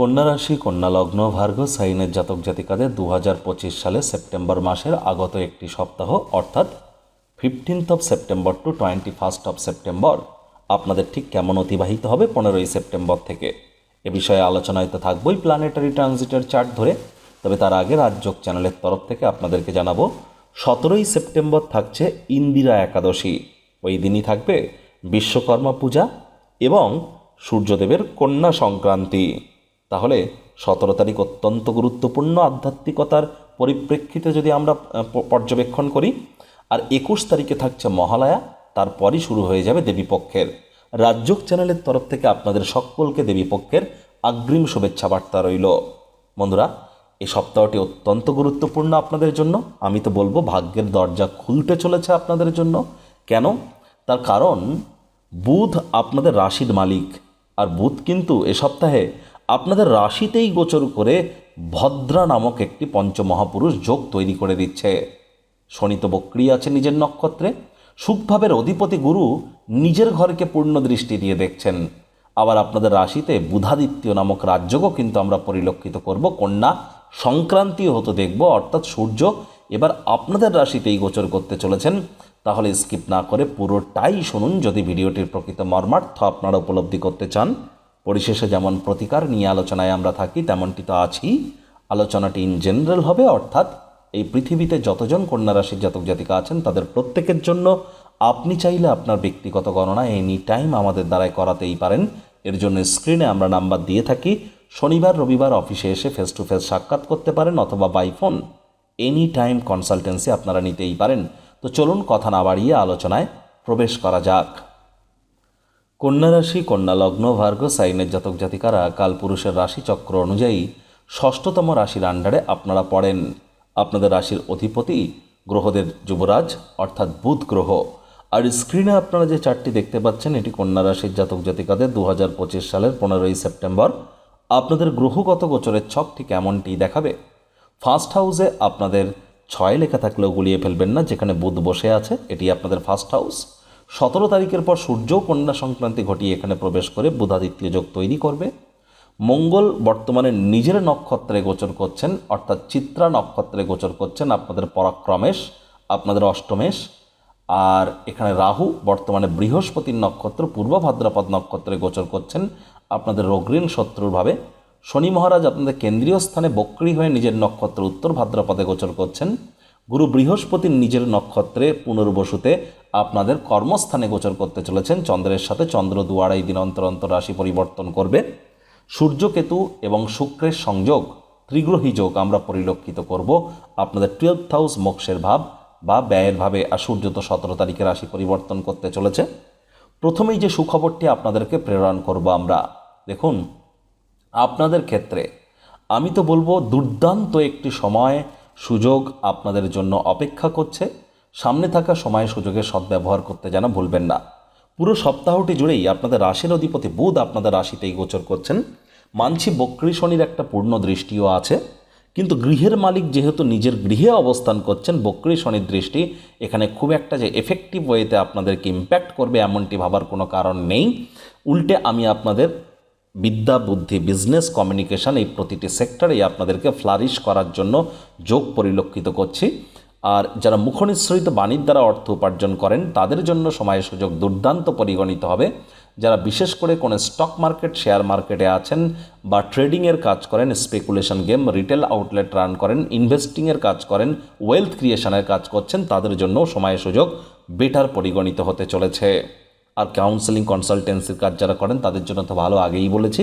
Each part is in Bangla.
কন্যা রাশি, কন্যা লগ্ন ভার্গ সাইনের জাতক জাতিকাদের দু হাজার পঁচিশ সালে সেপ্টেম্বর মাসের আগত একটি সপ্তাহ, অর্থাৎ fifteenth of September to twenty first of September আপনাদের ঠিক কেমন অতিবাহিত হবে পনেরোই সেপ্টেম্বর থেকে? এ বিষয়ে আলোচনায় তো থাকবই প্ল্যানেটারি ট্রানজিটের চার্ট ধরে। তবে তার আগে রাজযোগ চ্যানেলের তরফ থেকে আপনাদেরকে জানাব, সতেরোই সেপ্টেম্বর থাকছে ইন্দিরা একাদশী। ওই দিনই থাকবে বিশ্বকর্মা পূজা এবং সূর্যদেবের কন্যা সংক্রান্তি। তাহলে সতেরো তারিখ অত্যন্ত গুরুত্বপূর্ণ আধ্যাত্মিকতার পরিপ্রেক্ষিতে যদি আমরা পর্যবেক্ষণ করি, আর একুশ তারিখে থাকছে মহালয়া, তারপরই শুরু হয়ে যাবে দেবীপক্ষের রাজ্যক চ্যানেলের তরফ থেকে আপনাদের সকলকে দেবীপক্ষের অগ্রিম শুভেচ্ছা বার্তা রইল। বন্ধুরা, এই সপ্তাহটি অত্যন্ত গুরুত্বপূর্ণ আপনাদের জন্য। আমি তো বলব, ভাগ্যের দরজা খুলতে চলেছে আপনাদের জন্য। কেন? তার কারণ, বুধ আপনাদের রাশির মালিক। আর বুধ কিন্তু এ সপ্তাহে আপনাদের রাশিতেই গোচর করে ভদ্রা নামক একটি পঞ্চমহাপুরুষ যোগ তৈরি করে দিচ্ছে। শনি তো বক্রি আছে নিজের নক্ষত্রে। সুখভাবের অধিপতি গুরু নিজের ঘরকে পূর্ণ দৃষ্টি দিয়ে দেখছেন। আবার আপনাদের রাশিতে বুধাদিত্য নামক রাজ্যও কিন্তু আমরা পরিলক্ষিত করব। কন্যা সংক্রান্তিও হতে দেখব, অর্থাৎ সূর্য এবার আপনাদের রাশিতেই গোচর করতে চলেছেন। তাহলে স্কিপ না করে পুরোটাই শুনুন। যদি ভিডিওটির প্রকৃত মর্মার্থ আপনারা উপলব্ধি করতে চান পরিশেষে যেমন প্রতিকার নিয়ে আলোচনায় আমরা থাকি, তেমনটি তো আছি আলোচনাটি ইন জেনারেল হবে, অর্থাৎ এই পৃথিবীতে যতজন কন্যা রাশির জাতক জাতিকা আছেন, তাদের প্রত্যেকের জন্য আপনি চাইলে আপনার ব্যক্তিগত গণনা এনি টাইম আমাদের দ্বারাই করাতেই পারেন। এর জন্য স্ক্রিনে আমরা নাম্বার দিয়ে থাকি। শনিবার, রবিবার অফিসে এসে ফেস টু ফেস সাক্ষাৎ করতে পারেন অথবা by phone any time consultancy আপনারা নিতেই পারেন। তো চলুন কথা না বাড়িয়ে আলোচনায় প্রবেশ করা যাক। কন্যা রাশি, কন্যা লগ্ন, ভার্গ, সাইনের জাতক জাতিকারা কালপুরুষের রাশি চক্র অনুযায়ী ষষ্ঠতম রাশির আন্ডারে আপনারা পড়েন। আপনাদের রাশির অধিপতি গ্রহদের যুবরাজ, অর্থাৎ বুধ গ্রহ। আর স্ক্রিনে আপনারা যে চারটি দেখতে পাচ্ছেন, এটি কন্যা রাশির জাতক জাতিকাদের দু হাজার পঁচিশ সালের পনেরোই সেপ্টেম্বর। আপনাদের গ্রহগত গোচরের ছক ঠিক এমনটি দেখাবে? ফার্স্ট হাউসে আপনাদের ছয় লেখা থাকলেও গুলিয়ে ফেলবেন না, যেখানে বুধ বসে আছে, এটি আপনাদের ফার্স্ট হাউস। সতেরো তারিখের পর সূর্য কন্যা সংক্রান্তি ঘটিয়ে এখানে প্রবেশ করে বুধাদিত্য যোগ তৈরি করবে। মঙ্গল বর্তমানে নিজের নক্ষত্রে গোচর করছেন, অর্থাৎ চিত্রা নক্ষত্রে গোচর করছেন আপনাদের পরাক্রমেশ, আপনাদের অষ্টমেশ। আর এখানে রাহু বর্তমানে বৃহস্পতির নক্ষত্র, পূর্ব ভাদ্রপদ নক্ষত্রে গোচর করছেন আপনাদের রগ্রীণ শত্রুরভাবে শনি মহারাজ আপনাদের কেন্দ্রীয় স্থানে বক্রী হয়ে নিজের নক্ষত্র উত্তর ভাদ্রপদে গোচর করছেন। গুরু বৃহস্পতির নিজের নক্ষত্রে পুনর্বসুতে আপনাদের কর্মস্থানে গোচর করতে চলেছেন। চন্দ্রের সাথে চন্দ্র দু আড়াই দিন অন্তর অন্তর রাশি পরিবর্তন করবে। সূর্যকেতু এবং শুক্রের সংযোগ, ত্রিগ্রহী যোগ আমরা পরিলক্ষিত করব। আপনাদের টুয়েলভ হাউস মোক্ষের ভাব বা ব্যয়ের ভাবে আর সূর্য তো সতেরো তারিখে রাশি পরিবর্তন করতে চলেছে। প্রথমেই যে সুখবরটি আপনাদেরকে প্রেরণ করব আমরা, দেখুন, আপনাদের ক্ষেত্রে আমি তো বলব দুর্দান্ত একটি সময়, সুযোগ আপনাদের জন্য অপেক্ষা করছে। সামনে থাকা সময় সুযোগের সদ্ব্যবহার করতে যেন ভুলবেন না। পুরো সপ্তাহটি জুড়েই আপনাদের রাশির অধিপতি বুধ আপনাদের রাশিতেই গোচর করছেন। মানছি বক্রী শনির একটা পূর্ণ দৃষ্টিও আছে। কিন্তু গৃহের মালিক যেহেতু নিজের গৃহে অবস্থান করছেন, বক্রী শনির দৃষ্টি এখানে খুব একটা যে এফেক্টিভ ওয়েতে আপনাদেরকে ইম্প্যাক্ট করবে এমনটি ভাবার কোনো কারণ নেই। উল্টে আমি আপনাদের বিদ্যা, বুদ্ধি বিজনেস কমিউনিকেশন এই প্রতিটি সেক্টরেই আপনাদেরকে ফ্লারিশ করার জন্য যোগ পরিলক্ষিত করছি। আর যারা মুখনিঃসৃত বাণীর দ্বারা অর্থ উপার্জন করেন, তাদের জন্য সময় সুযোগ দুর্দান্ত পরিগণিত হবে। যারা বিশেষ করে কোনো স্টক মার্কেট, শেয়ার মার্কেটে আছেন বা ট্রেডিংয়ের কাজ করেন speculation game retail outlet run করেন ইনভেস্টিংয়ের কাজ করেন ওয়েলথ ক্রিয়েশনের কাজ করছেন, তাদের জন্য সময় সুযোগ বেটার পরিগণিত হতে চলেছে। আর কাউন্সেলিং কনসালটেন্সির কাজ যারা করেন, তাদের জন্য তো ভালো আগেই বলেছি।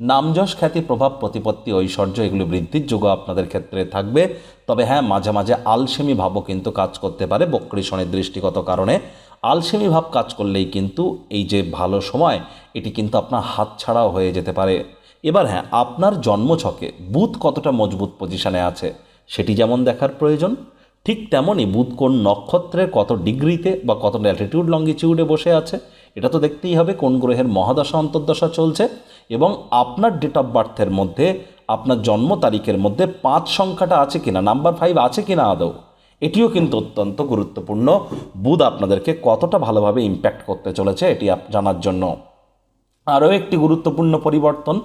নামযশ খ্যাতি, প্রভাব, প্রতিপত্তি, ঐশ্বর্য এগুলি বৃদ্ধির যোগ আপনাদের ক্ষেত্রে থাকবে। তবে হ্যাঁ মাঝে মাঝে আলসেমি ভাবও কিন্তু কাজ করতে পারে বক্রী দৃষ্টিগত কারণে। আলসেমি ভাব কাজ করলেই কিন্তু এই যে ভালো সময়, এটি কিন্তু আপনার হাতছাড়াও হয়ে যেতে পারে। এবার হ্যাঁ আপনার জন্মছকে বুধ কতটা মজবুত পজিশনে আছে, সেটি যেমন দেখার প্রয়োজন, ঠিক তেমনই বুধ কোন নক্ষত্রের কত ডিগ্রিতে বা কত ল্যাটিটিউড লঙ্গিটিউডে বসে আছে, এটা তো দেখতেই হবে, কোন গ্রহের মহাদশা, অন্তর্দশা চলছে। এবং আপনার ডেট অফ বার্থের মধ্যে, আপনার জন্ম তারিখের মধ্যে পাঁচ সংখ্যাটা আছে কিনা নাম্বার ফাইভ আছে কিনা আদৌ, এটিও কিন্তু অত্যন্ত গুরুত্বপূর্ণ। বুধ আপনাদেরকে কতটা ভালোভাবে ইম্প্যাক্ট করতে চলেছে এটি জানার জন্য। আরও একটি গুরুত্বপূর্ণ পরিবর্তন,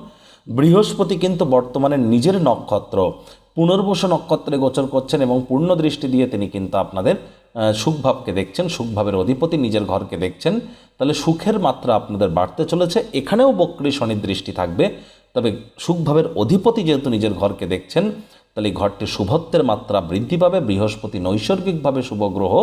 বৃহস্পতি কিন্তু বর্তমানে নিজের নক্ষত্র, পুনর্বসু নক্ষত্রে গোচর করছেন এবং পূর্ণ দৃষ্টি দিয়ে তিনি কিন্তু আপনাদের সুখভাবকে দেখছেন সুখভাবের অধিপতি নিজের ঘরকে দেখছেন, তাহলে সুখের মাত্রা আপনাদের বাড়তে চলেছে। এখানেও বক্রী শনির দৃষ্টি থাকবে। তবে সুখভাবের অধিপতি যেহেতু নিজের ঘরকে দেখছেন, তাহলে ঘরটি শুভত্বের মাত্রা বৃদ্ধি পাবে। বৃহস্পতি নৈসর্গিকভাবে শুভ গ্রহ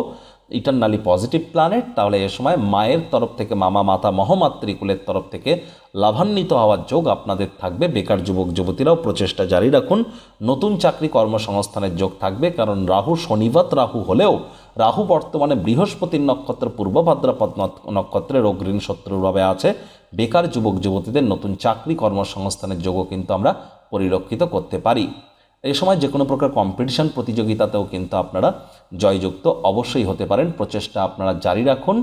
ইটার্নালি পজিটিভ প্ল্যানেট তাহলে এ সময় মায়ের তরফ থেকে, মামা, মাতা, মহমাতৃকুলের তরফ থেকে লাভান্বিত হওয়ার যোগ আপনাদের থাকবে। বেকার যুবক, যুবতীরাও প্রচেষ্টা জারি রাখুন। নতুন চাকরি কর্মসংস্থানের যোগ থাকবে, কারণ রাহু শনিবাত, রাহু হলেও রাহু বর্তমানে বৃহস্পতির নক্ষত্র পূর্ব ভাদ্রপদ নক- নক্ষত্রের অগ্রীণ শত্রুভাবে আছে। বেকার যুবক, যুবতীদের নতুন চাকরি কর্মসংস্থানের যোগও কিন্তু আমরা পরিলক্ষিত করতে পারি। এই সময় যে কোনো প্রকার কম্পিটিশন প্রতিযোগিতাতেও কিন্তু আপনারা জয়যুক্ত অবশ্যই হতে পারেন। প্রচেষ্টা আপনারা জারি রাখুন।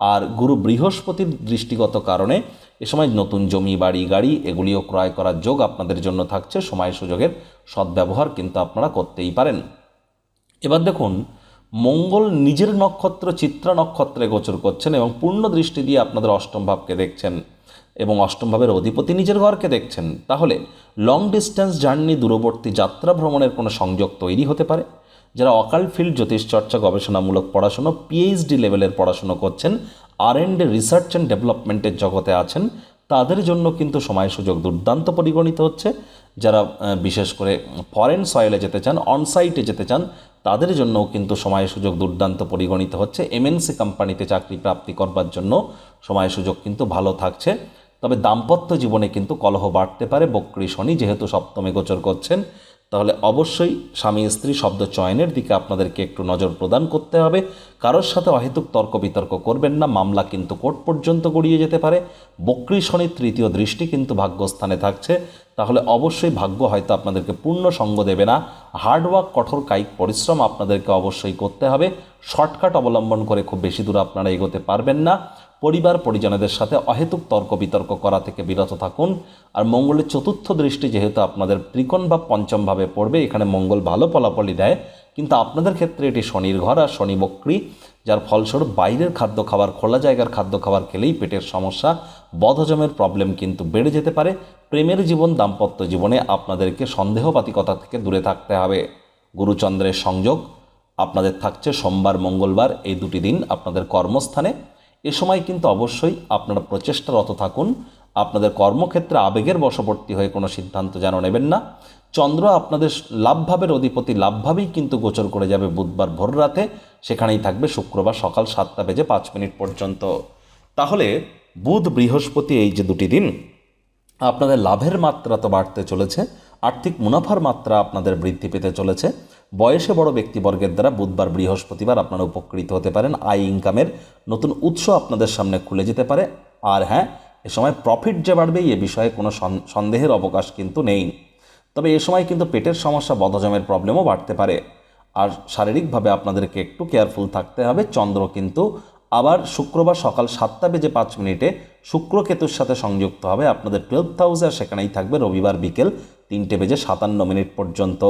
আর গুরু বৃহস্পতির দৃষ্টিগত কারণে এ সময় নতুন জমি, বাড়ি, গাড়ি এগুলিও ক্রয় করার যোগ আপনাদের জন্য থাকছে। সময় সুযোগের সদ্ব্যবহার কিন্তু আপনারা করতেই পারেন। এবার দেখুন, মঙ্গল নিজের নক্ষত্র, চিত্রা নক্ষত্রে গোচর করছেন এবং পূর্ণ দৃষ্টি দিয়ে আপনাদের অষ্টম ভাবকে দেখছেন। এবং অষ্টম ভাবের অধিপতি নিজের ঘরকে দেখছেন, তাহলে লং ডিস্টেন্স জার্নি দূরবর্তী যাত্রা ভ্রমণের কোনো সংযোগ তৈরি হতে পারে? যারা অকাল ফিল্ড জ্যোতিষচর্চা গবেষণামূলক পড়াশুনো পিএইচডি লেভেলের পড়াশুনো করছেন, আর এন্ড রিসার্চ অ্যান্ড ডেভেলপমেন্টের জগতে আছেন, তাদের জন্য কিন্তু সময় সুযোগ দুর্দান্ত পরিগণিত হচ্ছে। যারা বিশেষ করে ফরেন সয়েলে যেতে চান অনসাইটে যেতে চান, তাদের জন্যও কিন্তু সময় সুযোগ দুর্দান্ত পরিগণিত হচ্ছে। এমএনসি কোম্পানিতে চাকরি প্রাপ্তি করবার জন্য সময় সুযোগ কিন্তু ভালো থাকছে। তবে দাম্পত্য জীবনে কিন্তু কলহ বাড়তে পারে। বক্রী শনি যেহেতু সপ্তমে গোচর করছেন, তাহলে অবশ্যই স্বামী স্ত্রী শব্দ চয়নের দিকে আপনাদেরকে একটু নজর প্রদান করতে হবে। কারোর সাথে অহেতুক তর্ক বিতর্ক করবেন না, মামলা কিন্তু কোর্ট পর্যন্ত গড়িয়ে যেতে পারে। বক্রী শনির তৃতীয় দৃষ্টি কিন্তু ভাগ্যস্থানে থাকছে। তাহলে অবশ্যই ভাগ্য হয়তো আপনাদেরকে পূর্ণ সঙ্গ দেবে না। হার্ডওয়ার্ক, কঠোর কায়িক পরিশ্রম আপনাদেরকে অবশ্যই করতে হবে। শর্টকাট অবলম্বন করে খুব বেশি দূর আপনারা এগোতে পারবেন না। পরিবার, পরিজনদের সাথে অহেতুক তর্ক বিতর্ক করা থেকে বিরত থাকুন। আর মঙ্গলের চতুর্থ দৃষ্টি যেহেতু আপনাদের ত্রিকোণ বা পঞ্চম ভাবে পড়বে, এখানে মঙ্গল ভালো ফলাফলই দেয়। কিন্তু আপনাদের ক্ষেত্রে এটি শনির ঘর আর শনি বক্রী যার ফলস্বরূপ বাইরের খাদ্য খাবার, খোলা জায়গার খাদ্য খাবার খেলেই পেটের সমস্যা, বদহজমের প্রবলেম কিন্তু বেড়ে যেতে পারে। প্রেমের জীবন, দাম্পত্য জীবনে আপনাদেরকে সন্দেহপাতিকতা থেকে দূরে থাকতে হবে। গুরুচন্দ্রের সংযোগ, আপনাদের থাকছে সোমবার, মঙ্গলবার, এই দুটি দিন আপনাদের কর্মস্থানে। এ সময় কিন্তু অবশ্যই আপনারা প্রচেষ্টারত থাকুন। আপনাদের কর্মক্ষেত্রে আবেগের বশবর্তী হয়ে কোনো সিদ্ধান্ত যেন নেবেন না। চন্দ্র আপনাদের লাভভাবের অধিপতি, লাভভাবেই কিন্তু গোচর করে যাবে বুধবার ভোর রাতে। সেখানেই থাকবে শুক্রবার সকাল সাতটা বেজে পাঁচ মিনিট পর্যন্ত। তাহলে বুধ বৃহস্পতি এই যে দুটি দিন, আপনাদের লাভের মাত্রা তো বাড়তে চলেছে, আর্থিক মুনাফার মাত্রা আপনাদের বৃদ্ধি পেতে চলেছে। বয়সে বড় ব্যক্তিবর্গের দ্বারা বুধবার বৃহস্পতিবার আপনারা উপকৃত হতে পারেন। আয় ইনকামের নতুন উৎস আপনাদের সামনে খুলে যেতে পারে। আর হ্যাঁ এ সময় প্রফিট যে বাড়বে এ বিষয়ে কোনো সন্দেহের অবকাশ কিন্তু নেই। তবে এ সময় কিন্তু পেটের সমস্যা, বদহজমের প্রবলেমও বাড়তে পারে। আর শারীরিকভাবে আপনাদেরকে একটু কেয়ারফুল থাকতে হবে। চন্দ্র কিন্তু আবার শুক্রবার সকাল সাতটা বেজে পাঁচ মিনিটে শুক্র কেতুর সাথে সংযুক্ত হবে। আপনাদের টুয়েলভ হাউসে আর সেখানেই থাকবে রবিবার বিকেল তিনটে বেজে সাতান্ন মিনিট পর্যন্ত।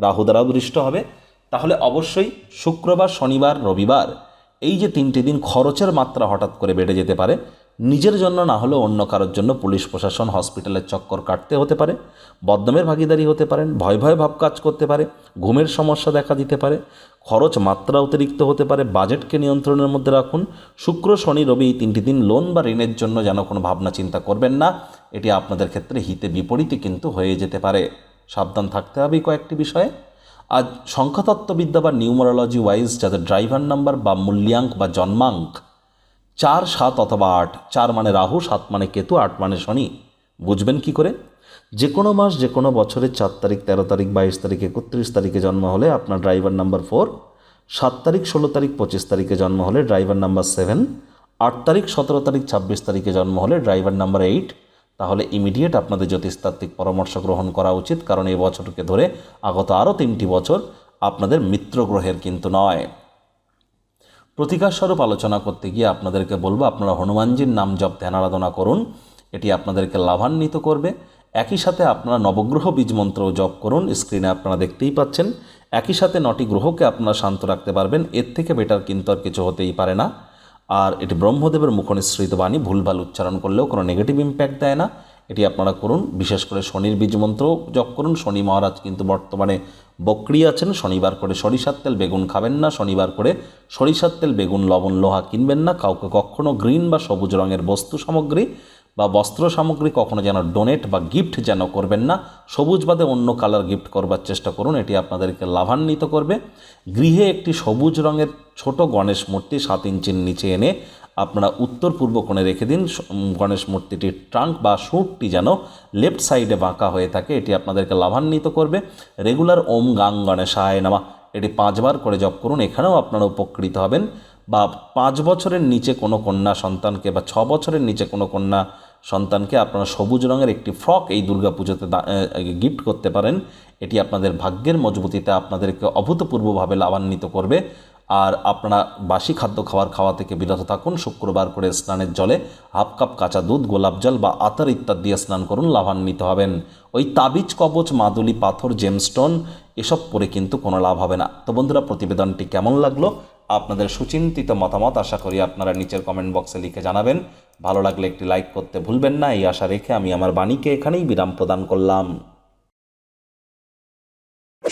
রাহু দ্বারাও দৃষ্ট হবে। তাহলে অবশ্যই শুক্রবার, শনিবার, রবিবার এই যে তিনটি দিন খরচের মাত্রা হঠাৎ করে বেড়ে যেতে পারে নিজের জন্য না হলেও অন্য কারোর জন্য পুলিশ প্রশাসন হসপিটালের চক্কর কাটতে হতে পারে, বদনামের ভাগিদারি হতে পারেন ভয় ভয় ভাব কাজ করতে পারে, ঘুমের সমস্যা দেখা দিতে পারে, খরচ মাত্রা অতিরিক্ত হতে পারে, বাজেটকে নিয়ন্ত্রণের মধ্যে রাখুন, শুক্র, শনি, রবি এই তিনটি দিন লোন বা ঋণের জন্য যেন কোনো ভাবনা চিন্তা করবেন না, এটি আপনাদের ক্ষেত্রে হিতে বিপরীতে কিন্তু হয়ে যেতে পারে। সাবধান থাকতে হবে কয়েকটি বিষয়ে। আজ সংখ্যাতত্ত্ববিদ্যা বা নিউমারোলজি ওয়াইজ যাদের ড্রাইভার নাম্বার বা মূল্যাঙ্ক বা জন্মাঙ্ক চার সাত অথবা আট, চার মানে রাহু, সাত মানে কেতু, আট মানে শনি। বুঝবেন কি করে? যে কোনো মাস যে কোনো বছরের চার তারিখ, তেরো তারিখ, বাইশ তারিখ, একত্রিশ তারিখে জন্ম হলে আপনার ড্রাইভার নাম্বার ফোর, সাত তারিখ, ষোলো তারিখ, পঁচিশ তারিখে জন্ম হলে ড্রাইভার নাম্বার সেভেন, আট তারিখ, সতেরো তারিখ, ছাব্বিশ তারিখে জন্ম হলে ড্রাইভার নাম্বার এইট। তাহলে ইমিডিয়েট আপনাদের জ্যোতিষতাত্ত্বিক পরামর্শ গ্রহণ করা উচিত, কারণ এই বছরকে ধরে আগত আরও তিনটি বছর আপনাদের মিত্র গ্রহের কিন্তু নয়। প্রতিকার স্বরূপ আলোচনা করতে গিয়ে আপনাদেরকে বলব, আপনারা হনুমানজির নাম জপ, ধ্যান আরাধনা করুন। এটি আপনাদেরকে লাভান্বিত করবে। একই সাথে আপনারা নবগ্রহ বীজ মন্ত্র জপ করুন। স্ক্রিনে আপনারা দেখতেই পাচ্ছেন। একই সাথে নটি গ্রহকে আপনারা শান্ত রাখতে পারবেন। এর থেকে বেটার কিন্তু আর কিছু হতেই পারে না। আর এটি ব্রহ্মদেবের মুখনিসৃত বাণী, ভুলভাল উচ্চারণ করলেও কোনো নেগেটিভ ইম্প্যাক্ট দেয় না। এটি আপনারা করুন। বিশেষ করে শনির বীজ মন্ত্র জপ করুন। শনি মহারাজ কিন্তু বর্তমানে বক্রি আছেন। শনিবার করে সরিষার তেল, বেগুন খাবেন না। শনিবার করে সরিষার তেল, বেগুন, লবণ, লোহা কিনবেন না। কাউকে কখনো গ্রিন বা সবুজ রঙের বস্তু সামগ্রী বা বস্ত্র সামগ্রী কখনো যেন ডোনেট বা গিফট যেন করবেন না। সবুজ বাদে অন্য কালার গিফট করবার চেষ্টা করুন। এটি আপনাদেরকে লাভান্বিত করবে। গৃহে একটি সবুজ রঙের ছোট গণেশ মূর্তি সাত ইঞ্চির নিচে এনে আপনারা উত্তর পূর্ব কোণে রেখে দিন। গণেশ মূর্তিটির ট্রাঙ্ক বা সুরটি যেন লেফট সাইডে বাঁকা হয়ে থাকে, এটি আপনাদেরকে লাভান্বিত করবে। রেগুলার ওম গাং গণেশায় নামা। এটি পাঁচবার করে জপ করুন, এখানেও আপনারা উপকৃত হবেন। বা পাঁচ বছরের নিচে কোনো কন্যা সন্তানকে বা ছ বছরের নিচে কোনো কন্যা সন্তানকে আপনারা সবুজ রঙের একটি ফ্রক এই দুর্গা পুজোতে গিফট করতে পারেন। এটি আপনাদের ভাগ্যের মজবুতিতে আপনাদেরকে অভূতপূর্বভাবে লাভান্বিত করবে। আর আপনারা বাসি খাদ্য খাবার খাওয়া থেকে বিরত থাকুন। শুক্রবার করে স্নানের জলে হাফ কাপ কাঁচা দুধ, গোলাপ জল বা আতর ইত্যাদি দিয়ে স্নান করুন, লাভান্বিত হবেন। ওই তাবিজ, কবচ, মাদুলি, পাথর জেমস্টোন এসব পরে কিন্তু কোনো লাভ হবে না। তো বন্ধুরা, প্রতিবেদনটি কেমন লাগল? আপনাদের সুচিন্তিত মতামত আশা করি আপনারা নিচের কমেন্ট বক্সে লিখে জানাবেন। ভালো লাগলে একটি লাইক করতে ভুলবেন না। এই আশা রেখে আমি আমার বাণীকে এখানেই বিরাম প্রদান করলাম।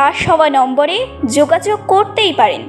ফ্লাশ হওয়া নম্বরে যোগাযোগ করতেই পারেন।